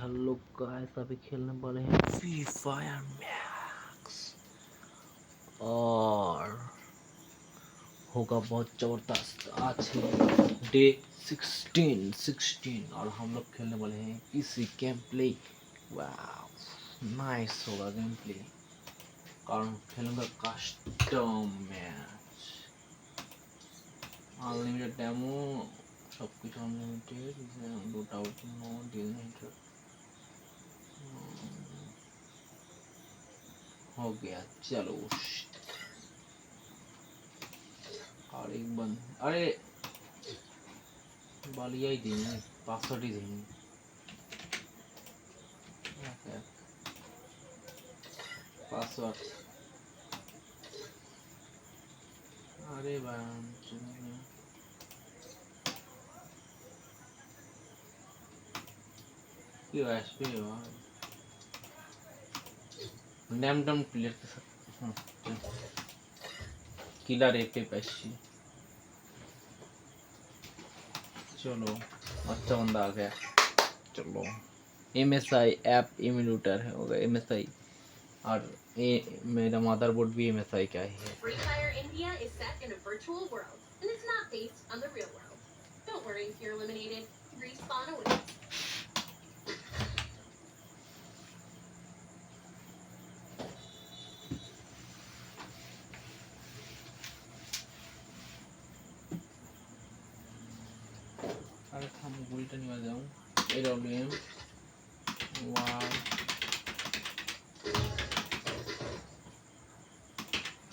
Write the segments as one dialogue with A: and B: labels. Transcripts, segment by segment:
A: Hello guys अभी खेलने वाले हैं फ्री फायर मैक्स और होगा बहुत जबरदस्त आज है डे 16 16 और हम लोग खेलने वाले हैं इसी गेम प्ले नाइस होगा गेम प्ले कारण खेलूंगा कस्टम मैच अनलिमिटेड डेमो सब कुछ अनलिमिटेड दो टावर नो डिजनेटर हो गया चलो और एक बंद अरे बालिया ही देंगे पासवर्ड ही देंगे पासवर्ड अरे बहन क्यों ऐसे डैम प्लेयर के साथ किला पैसी चलो अच्छा बंदा आ गया चलो M S I app emulator है एम एस आई और ये मेरा मदरबोर्ड भी एम एस आई का ही है
B: Don't worry you're eliminated.
A: আরে থাম গুলিটা নিয়ে যাও এডব্লিউএম ওয়াও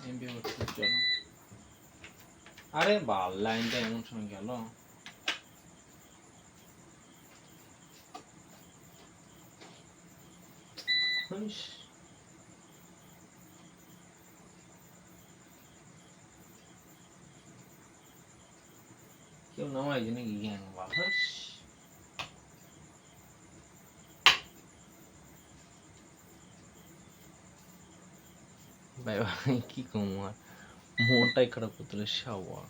A: এমবি হচ্ছে চলো আরে বাল লাইনটা এমন সময় গেল। হুইস। কেউ নামাই যে নাকি গ্যাং বাস ভাই ভাই কি কম আর মনটাই খারাপ করতে সাওয়া